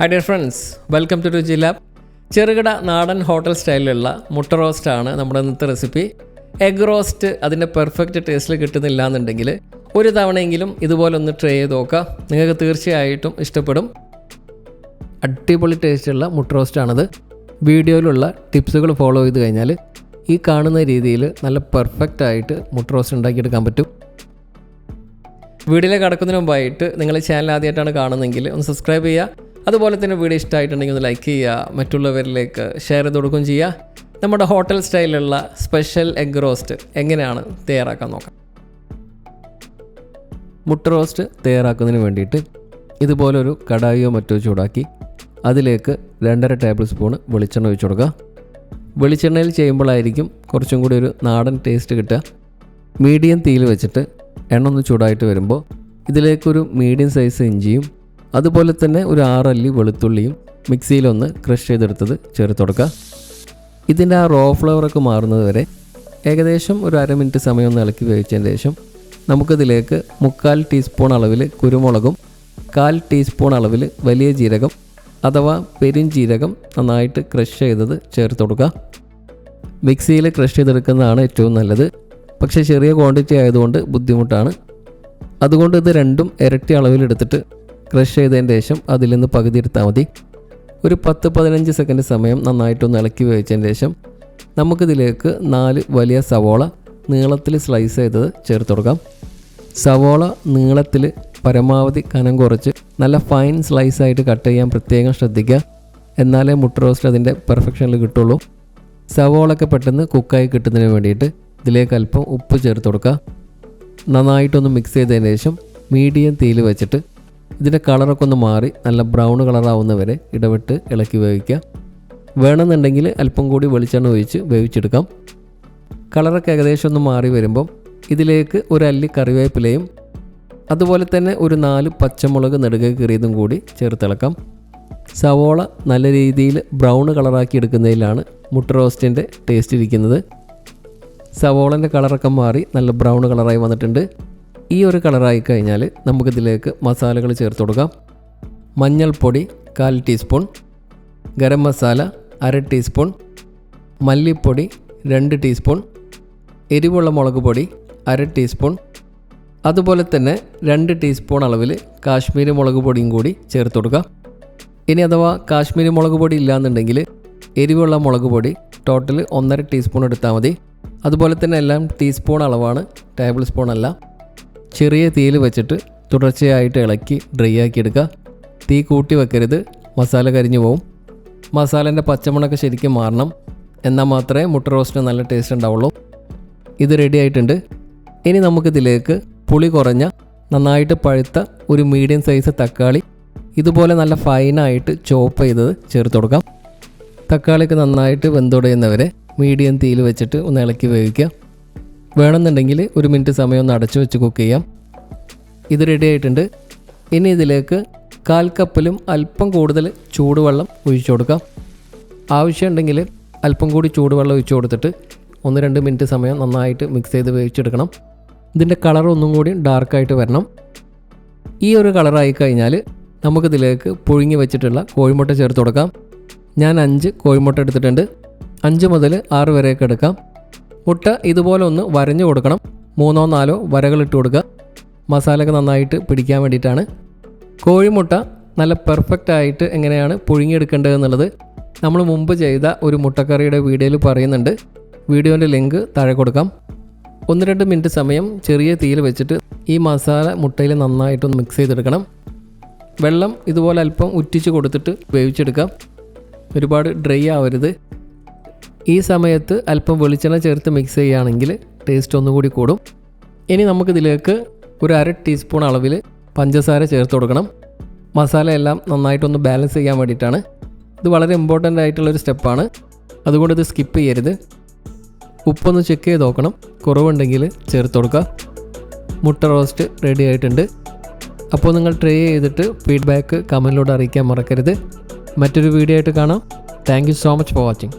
Hi dear friends welcome to Ruchi lab ചെറുകിട നാടൻ hotel സ്റ്റൈലിലുള്ള മുട്ട റോസ്റ്റ് ആണ് നമ്മുടെ ഇന്നത്തെ റെസിപ്പി എഗ് റോസ്റ്റ് അതിന്റെ പെർഫെക്റ്റ് ടേസ്റ്റിൽ കിട്ടുന്നില്ല എന്നുണ്ടെങ്കിൽ ഒരു തവണയെങ്കിലും ഇതുപോലെ ഒന്ന് ട്രൈ ചെയ്ത് നോക്കുക. നിങ്ങൾക്ക് തീർച്ചയായിട്ടും ഇഷ്ടപ്പെടും. അടിപൊളി ടേസ്റ്റുള്ള മുട്ട റോസ്റ്റാണിത് വീഡിയോയിലുള്ള ടിപ്സുകൾ ഫോളോ ചെയ്ത് കഴിഞ്ഞാൽ ഈ കാണുന്ന രീതിയിൽ നല്ല പെർഫെക്റ്റ് ആയിട്ട് മുട്ട റോസ്റ്റ് ഉണ്ടാക്കിയെടുക്കാൻ പറ്റും. വീഡിയോയിലേക്ക് കടക്കുന്നതിന് മുമ്പായിട്ട് നിങ്ങൾ ചാനൽ ആദ്യമായിട്ടാണ് കാണുന്നതെങ്കിൽ ഒന്ന് സബ്സ്ക്രൈബ് ചെയ്യുക. അതുപോലെ തന്നെ വീഡിയോ ഇഷ്ടമായിട്ടുണ്ടെങ്കിൽ ഒന്ന് ലൈക്ക് ചെയ്യുക മറ്റുള്ളവരിലേക്ക് ഷെയർ ചെയ്ത് കൊടുക്കുകയും ചെയ്യുക. നമ്മുടെ ഹോട്ടൽ സ്റ്റൈലിലുള്ള സ്പെഷ്യൽ എഗ് റോസ്റ്റ് എങ്ങനെയാണ് തയ്യാറാക്കാൻ നോക്കാം. മുട്ട റോസ്റ്റ് തയ്യാറാക്കുന്നതിന് വേണ്ടിയിട്ട് ഇതുപോലൊരു കടായിയോ മറ്റോ ചൂടാക്കി അതിലേക്ക് രണ്ടര ടേബിൾ സ്പൂൺ വെളിച്ചെണ്ണ ഒഴിച്ചു കൊടുക്കുക. വെളിച്ചെണ്ണയിൽ ചെയ്യുമ്പോഴായിരിക്കും കുറച്ചും കൂടി ഒരു നാടൻ ടേസ്റ്റ് കിട്ടുക. മീഡിയം തീയിൽ വെച്ചിട്ട് എണ്ണ ഒന്ന് ചൂടായിട്ട് വരുമ്പോൾ ഇതിലേക്കൊരു മീഡിയം സൈസ് ഇഞ്ചിയും അതുപോലെ തന്നെ ഒരു ആറല്ലി വെളുത്തുള്ളിയും മിക്സിയിലൊന്ന് ക്രഷ് ചെയ്തെടുത്തത് ചേർത്ത് കൊടുക്കുക ഇതിന്റെ ആ റോ ഫ്ലവറൊക്കെ മാറുന്നത് വരെ ഏകദേശം ഒരു അര മിനിറ്റ് സമയം ഒന്ന് ഇളക്കി വേവിച്ചതിന് ശേഷം നമുക്കിതിലേക്ക് മുക്കാൽ ടീസ്പൂൺ അളവിൽ കുരുമുളകും കാൽ ടീസ്പൂൺ അളവിൽ വലിയ ജീരകം അഥവാ ജീരകം നന്നായിട്ട് ക്രഷ് ചെയ്തത് ചേർത്ത് കൊടുക്കുക മിക്സിയിൽ ക്രഷ് ചെയ്തെടുക്കുന്നതാണ് ഏറ്റവും നല്ലത്. പക്ഷേ ചെറിയ ക്വാണ്ടിറ്റി ആയതുകൊണ്ട് ബുദ്ധിമുട്ടാണ്. അതുകൊണ്ട് ഇത് രണ്ടും ഇരട്ടി അളവിലെടുത്തിട്ട് ക്രഷ് ചെയ്തതിന് ശേഷം അതിൽ നിന്ന് പകുതി എടുത്താൽ മതി. ഒരു പത്ത് പതിനഞ്ച് സെക്കൻഡ് സമയം നന്നായിട്ടൊന്ന് ഇളക്കി വേവിച്ചതിന് ശേഷം നമുക്കിതിലേക്ക് നാല് വലിയ സവോള നീളത്തിൽ സ്ലൈസ് ചെയ്തത് ചേർത്ത് കൊടുക്കാം. സവോള നീളത്തിൽ പരമാവധി കനം കുറച്ച് നല്ല ഫൈൻ സ്ലൈസ് ആയിട്ട് കട്ട് ചെയ്യാൻ പ്രത്യേകം ശ്രദ്ധിക്കുക. എന്നാലേ മുട്ട റോസ്റ്റ് അതിന്റെ പെർഫെക്ഷനിൽ കിട്ടുള്ളൂ. സവോളൊക്കെ പെട്ടെന്ന് കുക്കായി കിട്ടുന്നതിന് വേണ്ടിയിട്ട് ഇതിലേക്ക് അല്പം ഉപ്പ് ചേർത്ത് കൊടുക്കുക. നന്നായിട്ടൊന്ന് മിക്സ് ചെയ്തതിന് ശേഷം മീഡിയം തീയിൽ വെച്ചിട്ട് ഇതിന്റെ കളറൊക്കെ ഒന്ന് മാറി നല്ല ബ്രൗൺ കളറാവുന്ന വരെ ഇടവിട്ട് ഇളക്കി വേവിക്കുക. വേണമെന്നുണ്ടെങ്കിൽ അല്പം കൂടി വെളിച്ചെണ്ണ ഒഴിച്ച് വേവിച്ചെടുക്കാം. കളറൊക്കെ ഏകദേശം ഒന്ന് മാറി വരുമ്പം ഇതിലേക്ക് ഒരു അല്ലി കറിവേപ്പിലയും അതുപോലെ തന്നെ ഒരു നാല് പച്ചമുളക് നെടുക കീറിയതും കൂടി ചേർത്തിളക്കാം സവോള നല്ല രീതിയിൽ ബ്രൗൺ കളറാക്കി എടുക്കുന്നതിലാണ് മുട്ട റോസ്റ്റിന്റെ ടേസ്റ്റ് ഇരിക്കുന്നത്. സവോളന്റെ കളറൊക്കെ മാറി നല്ല ബ്രൗൺ കളറായി വന്നിട്ടുണ്ട്. ഈ ഒരു കളറായി കഴിഞ്ഞാൽ നമുക്കിതിലേക്ക് മസാലകൾ ചേർത്ത് കൊടുക്കാം. മഞ്ഞൾപ്പൊടി കാൽ ടീസ്പൂൺ ഗരം മസാല അര ടീസ്പൂൺ മല്ലിപ്പൊടി രണ്ട് ടീസ്പൂൺ എരിവുള്ള മുളക് പൊടി അര ടീസ്പൂൺ അതുപോലെ തന്നെ രണ്ട് ടീസ്പൂൺ അളവിൽ കാശ്മീരി മുളക് പൊടിയും കൂടി ചേർത്ത് കൊടുക്കുക ഇനി അഥവാ കാശ്മീരി മുളക് പൊടി ഇല്ലാന്നുണ്ടെങ്കിൽ എരിവുള്ള മുളക് പൊടി ടോട്ടൽ ഒന്നര ടീസ്പൂൺ എടുത്താൽ മതി. അതുപോലെ തന്നെ എല്ലാം ടീസ്പൂൺ അളവാണ് ടേബിൾ സ്പൂൺ അല്ല. ചെറിയ തീയിൽ വെച്ചിട്ട് തുടർച്ചയായിട്ട് ഇളക്കി ഡ്രൈ ആക്കി എടുക്കുക. തീ കൂട്ടി വെക്കരുത്. മസാല കരിഞ്ഞു പോവും. മസാലേന്റെ പച്ചമുളക് ശരിക്കും മാറണം. എന്നാൽ മാത്രമേ മുട്ട റോസ്റ്റിന് നല്ല ടേസ്റ്റ് ഉണ്ടാവുള്ളൂ. ഇത് റെഡി ആയിട്ടുണ്ട്. ഇനി നമുക്കിതിലേക്ക് പുളി കുറഞ്ഞ നന്നായിട്ട് പഴുത്ത ഒരു മീഡിയം സൈസ് തക്കാളി ഇതുപോലെ നല്ല ഫൈനായിട്ട് ചോപ്പ് ചെയ്തത് ചേർത്ത് കൊടുക്കാം. തക്കാളിക്ക് നന്നായിട്ട് വെന്തുടയുന്നവരെ മീഡിയം തീയിൽ വെച്ചിട്ട് ഒന്ന് ഇളക്കി വേവിക്കുക. വേണമെന്നുണ്ടെങ്കിൽ ഒരു മിനിറ്റ് സമയം ഒന്ന് അടച്ചു വെച്ച് കുക്ക് ചെയ്യാം. ഇത് റെഡി ആയിട്ടുണ്ട്. ഇനി ഇതിലേക്ക് കാൽ കപ്പിലും അല്പം കൂടുതൽ ചൂടുവെള്ളം ഒഴിച്ചു കൊടുക്കാം. ആവശ്യമുണ്ടെങ്കിൽ അല്പം കൂടി ചൂടുവെള്ളം ഒഴിച്ചു കൊടുത്തിട്ട് ഒന്ന് രണ്ട് മിനിറ്റ് സമയം നന്നായിട്ട് മിക്സ് ചെയ്ത് വേവിച്ചെടുക്കണം. ഇതിന്റെ കളർ ഒന്നും കൂടി ഡാർക്കായിട്ട് വരണം. ഈ ഒരു കളറായി കഴിഞ്ഞാൽ നമുക്കിതിലേക്ക് പുഴുങ്ങി വെച്ചിട്ടുള്ള കോഴിമുട്ട ചേർത്ത് കൊടുക്കാം. ഞാൻ അഞ്ച് കോഴിമുട്ട എടുത്തിട്ടുണ്ട്. അഞ്ച് മുതൽ ആറ് വരെയൊക്കെ എടുക്കാം. മുട്ട ഇതുപോലെ ഒന്ന് വരഞ്ഞു കൊടുക്കണം. മൂന്നോ നാലോ വരകൾ ഇട്ട് കൊടുക്കുക. മസാലയൊക്കെ നന്നായിട്ട് പിടിക്കാൻ വേണ്ടിയിട്ടാണ്. കോഴിമുട്ട നല്ല പെർഫെക്റ്റ് ആയിട്ട് എങ്ങനെയാണ് പുഴുങ്ങിയെടുക്കേണ്ടത് എന്നുള്ളത് നമ്മൾ മുമ്പ് ചെയ്ത ഒരു മുട്ടക്കറിയുടെ വീഡിയോയിൽ പറയുന്നുണ്ട്. വീഡിയോന്റെ ലിങ്ക് താഴെ കൊടുക്കാം. ഒന്ന് രണ്ട് മിനിറ്റ് സമയം ചെറിയ തീയിൽ വെച്ചിട്ട് ഈ മസാല മുട്ടയിൽ നന്നായിട്ടൊന്ന് മിക്സ് ചെയ്തെടുക്കണം. വെള്ളം ഇതുപോലെ അല്പം ഉറ്റിച്ച് കൊടുത്തിട്ട് വേവിച്ചെടുക്കാം. ഒരുപാട് ഡ്രൈ ആവരുത്. ഈ സമയത്ത് അല്പം വെളിച്ചെണ്ണ ചേർത്ത് മിക്സ് ചെയ്യുകയാണെങ്കിൽ ടേസ്റ്റ് ഒന്നുകൂടി കൂടും. ഇനി നമുക്കിതിലേക്ക് ഒരു അര ടീസ്പൂൺ അളവിൽ പഞ്ചസാര ചേർത്ത് കൊടുക്കണം. മസാല എല്ലാം നന്നായിട്ടൊന്ന് ബാലൻസ് ചെയ്യാൻ വേണ്ടിയിട്ടാണ്. ഇത് വളരെ ഇമ്പോർട്ടന്റ് ആയിട്ടുള്ളൊരു സ്റ്റെപ്പാണ് അതുകൊണ്ട് ഇത് സ്കിപ്പ് ചെയ്യരുത്. ഉപ്പൊന്ന് ചെക്ക് ചെയ്ത് നോക്കണം. കുറവുണ്ടെങ്കിൽ ചേർത്ത് കൊടുക്കുക. മുട്ട റോസ്റ്റ് റെഡി ആയിട്ടുണ്ട്. അപ്പോൾ നിങ്ങൾ ട്രൈ ചെയ്തിട്ട് ഫീഡ്ബാക്ക് കമന്റിലൂടെ അറിയിക്കാൻ മറക്കരുത്. മറ്റൊരു വീഡിയോ ആയിട്ട് കാണാം. Thank so much for watching